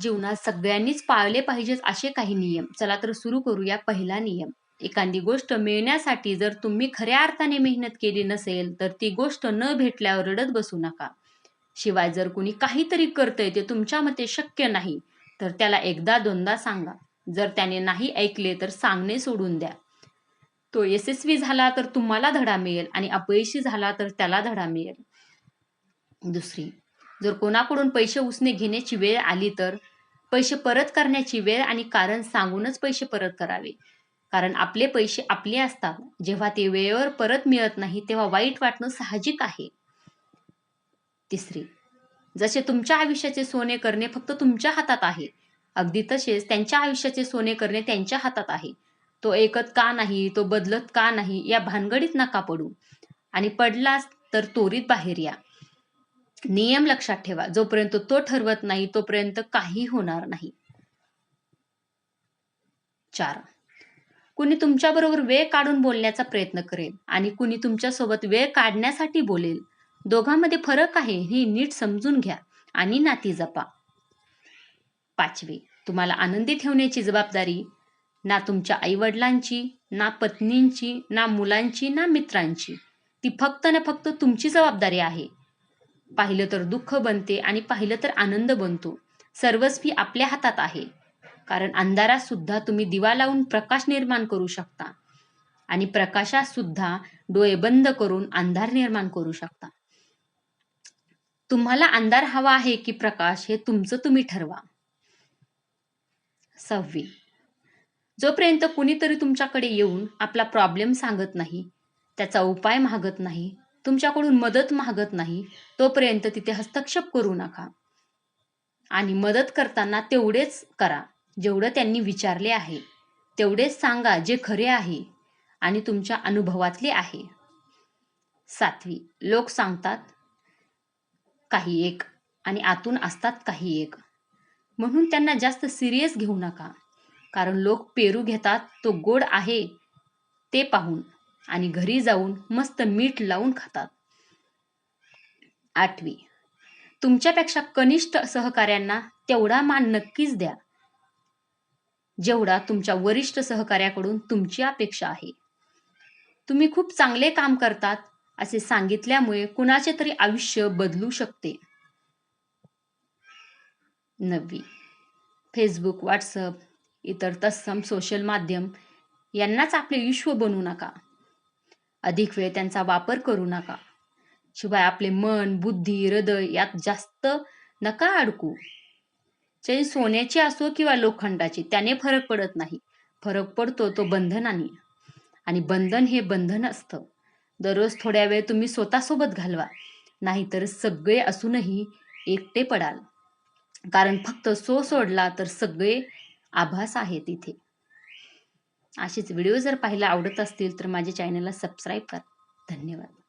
जीवनात सगळ्यांनीच पाळले पाहिजेत असे काही नियम. चला तर सुरू करूया पहिला नियम. एखादी गोष्ट मिळण्यासाठी जर तुम्ही खऱ्या अर्थाने मेहनत केली नसेल तर ती गोष्ट न भेटल्यावर रडत बसू नका. शिवाय जर कुणी काहीतरी करतंय ते तुमच्या मते शक्य नाही तर त्याला एकदा दोनदा सांगा. जर त्याने नाही ऐकले तर सांगणे सोडून द्या. तो यशस्वी झाला तर तुम्हाला धडा मिळेल आणि अपयशी झाला तर त्याला धडा मिळेल. दुसरी जर कोणाकडून पैसे उसने घेण्याची वेळ आली तर पैसे परत करण्याची वेळ आणि कारण सांगूनच पैसे परत करावे. कारण आपले पैसे आपले असतात. जेव्हा ते वेळेवर परत मिळत नाही तेव्हा वाईट वाटणं साहजिक आहे. तिसरी जसे तुमच्या आयुष्याचे सोने करणे फक्त तुमच्या हातात आहे अगदी तसेच त्यांच्या आयुष्याचे सोने करणे त्यांच्या हातात आहे. तो ऐकत का नाही तो बदलत का नाही या भानगडीत नका पडू. आणि पडलाच तर त्वरित बाहेर या. नियम लक्षात ठेवा. जोपर्यंत तो ठरवत नाही तोपर्यंत काही होणार नाही. चार. कुणी तुमच्याबरोबर वेळ काढून बोलण्याचा प्रयत्न करेल आणि कुणी तुमच्यासोबत वेळ काढण्यासाठी बोलेल. दोघांमध्ये फरक आहे हे नीट समजून घ्या आणि नाती जपा. पाचवी. तुम्हाला आनंदी ठेवण्याची जबाबदारी ना तुमच्या आईवडिलांची ना पत्नींची ना मुलांची ना मित्रांची. ती फक्त ना फक्त तुमची जबाबदारी आहे. पाहिलं तर दुःख बनते आणि पाहिलं तर आनंद बनतो. सर्वस्वी आपल्या हातात आहे. कारण अंधारात सुद्धा तुम्ही दिवा लावून प्रकाश निर्माण करू शकता. आणि प्रकाशात सुद्धा डोळे बंद करून अंधार निर्माण करू शकता. तुम्हाला अंधार हवा आहे की प्रकाश हे तुमचं तुम्ही ठरवा. सहावी. जोपर्यंत कुणीतरी तुमच्याकडे येऊन आपला प्रॉब्लेम सांगत नाही त्याचा उपाय मागत नाही तुमच्याकडून मदत मागत नाही तोपर्यंत तिथे हस्तक्षेप करू नका. आणि मदत करताना तेवढेच करा जेवढं त्यांनी विचारले आहे. तेवढेच सांगा जे खरे आहे आणि तुमच्या अनुभवातले आहे. सातवी लोक सांगतात काही एक आणि आतून असतात काही एक. म्हणून त्यांना जास्त सिरियस घेऊ नका कारण लोक पेरू घेतात तो गोड आहे ते पाहून. आणि घरी जाऊन मस्त मीठ लावून खातात. आठवी तुमच्यापेक्षा कनिष्ठ सहकाऱ्यांना तेवढा मान नक्कीच द्या. जेवढा तुमच्या वरिष्ठ सहकार्याकडून तुमची अपेक्षा आहे. तुम्ही खूप चांगले काम करतात असे सांगितल्यामुळे कुणाचे तरी आयुष्य बदलू शकते. नववी फेसबुक व्हॉट्सअप इतर तत्सम सोशल माध्यम यांनाच आपले विश्व बनवू नका. अधिक वेळ त्यांचा वापर करू नका. शिवाय आपले मन बुद्धी हृदय यात जास्त नका अडकू. चैन सोन्याची असो किंवा लोखंडाची त्याने फरक पडत नाही. फरक पडतो तो बंधनाने. आणि बंधन हे बंधन असतं. दररोज थोड्या वेळ तुम्ही स्वतःसोबत घालवा. नाहीतर सगळे असूनही एकटे पडाल. कारण फक्त सो सोडला तर सगळे आभास आहेत इथे. असेच व्हिडिओ जर पाहायला आवडत असतील तर माझ्या चॅनलला सबस्क्राईब करा. धन्यवाद.